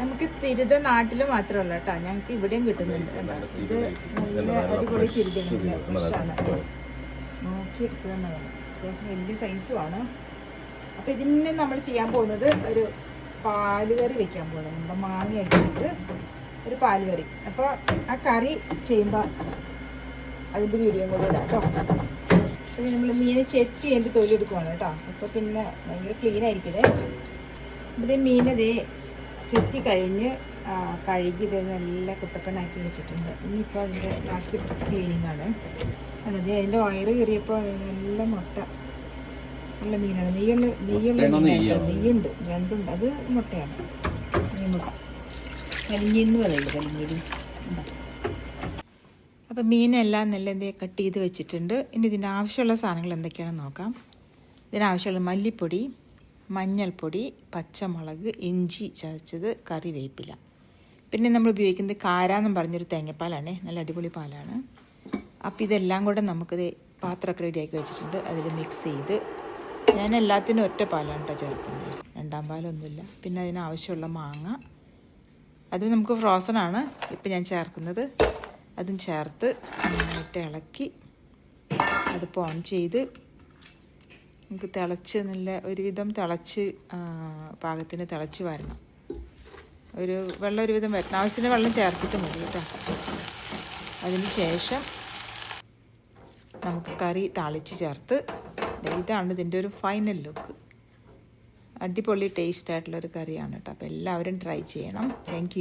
നമുക്ക് തിരുത നാട്ടിൽ മാത്രമല്ല കേട്ടോ. ഞങ്ങൾക്ക് ഇവിടെയും കിട്ടുന്നുണ്ട്? ഇത് നല്ല അടിപൊളി തിരുതാണ് നോക്കിയെടുത്തതാണ് അത്യാവശ്യം വലിയ സൈസുമാണ് അപ്പോൾ ഇതിന് നമ്മൾ ചെയ്യാൻ പോകുന്നത് ഒരു പാലുകറി വെക്കാൻ പോകണം നമ്മുടെ മാങ്ങ ഇട്ടിട്ട് ഒരു പാലുകറി അപ്പോൾ ആ കറി ചെയ്യുമ്പോൾ അതിന്റെ വീഡിയോ കൂടെ ഇടാം കേട്ടോ. അപ്പോൾ നമ്മൾ മീനെ ചെത്തി അതിന്റെ തൊലി എടുക്കുവാണ് കേട്ടോ. അപ്പോൾ പിന്നെ ഭയങ്കര ക്ലീൻ ആയിരിക്കും ഇത് മീനതേ ചെത്തി കഴിഞ്ഞ് കഴുകി ഇത് നല്ല കുട്ടപ്പണാക്കി വെച്ചിട്ടുണ്ട്. ഇനിയിപ്പോൾ അതിന്റെ ബാക്കി ക്ലീനിങ് ആണ്. അതെ അതിന്റെ വയറ് കയറിയപ്പോൾ നല്ല മുട്ട. നല്ല മീനാണ്. നെയ്യുള്ള നെയ്യുള്ള മീനാണ് നെയ്യാണോ? നെയ്യുണ്ട് രണ്ടുണ്ട്. അത് മുട്ടയാണ്. നെയ് മുട്ട. കലിഞ്ഞെന്ന് പറയുന്നത് കലിഞ്ഞിരി അപ്പം മീനെല്ലാം നല്ല എന്തേ കട്ട് ചെയ്ത് വെച്ചിട്ടുണ്ട്. ഇനി ഇതിന്റെ ആവശ്യമുള്ള സാധനങ്ങൾ എന്തൊക്കെയാണെന്ന് നോക്കാം. ഇതിനാവശ്യമുള്ള മല്ലിപ്പൊടി മഞ്ഞൾപ്പൊടി പച്ചമുളക് ഇഞ്ചി ചതച്ചത് കറിവേപ്പില. പിന്നെ നമ്മൾ ഉപയോഗിക്കുന്നത് കാരാന്നും പറഞ്ഞൊരു തേങ്ങാപ്പാലാണ്. നല്ല അടിപൊളി പാലാണ്. അപ്പോൾ ഇതെല്ലാം കൂടെ നമുക്കിത് പാത്രമൊക്കെ റെഡിയാക്കി വെച്ചിട്ടുണ്ട്. അതിൽ മിക്സ് ചെയ്ത് ഞാൻ എല്ലാത്തിനും ഒറ്റ പാലാണ് കേട്ടോ ചേർക്കുന്നത്. രണ്ടാം പാലൊന്നുമില്ല. പിന്നെ അതിനാവശ്യമുള്ള മാങ്ങ. അത് നമുക്ക് ഫ്രോസൺ ആണ്. ഇപ്പം ഞാൻ ചേർക്കുന്നത്. അതും ചേർത്ത് നന്നായിട്ട് ഇളക്കി അടുപ്പ് ഓൺ ചെയ്ത് നമുക്ക് തിളച്ച് നല്ല ഒരുവിധം തിളച്ച് പാകത്തിന് തിളച്ച് വരണം. ഒരു വെള്ളം ഒരുവിധം വരണം. ആവശ്യത്തിന് വെള്ളം ചേർത്തിട്ട് മതി കേട്ടോ. അതിന് ശേഷം നമുക്ക് കറി താളിച്ച് ചേർത്ത് ഇതാണ് ഇതിന്റെ ഒരു ഫൈനൽ ലുക്ക് അടിപൊളി ടേസ്റ്റ് ആയിട്ടുള്ളൊരു കറിയാണ് കേട്ടോ. അപ്പോൾ എല്ലാവരും ട്രൈ ചെയ്യണം. താങ്ക്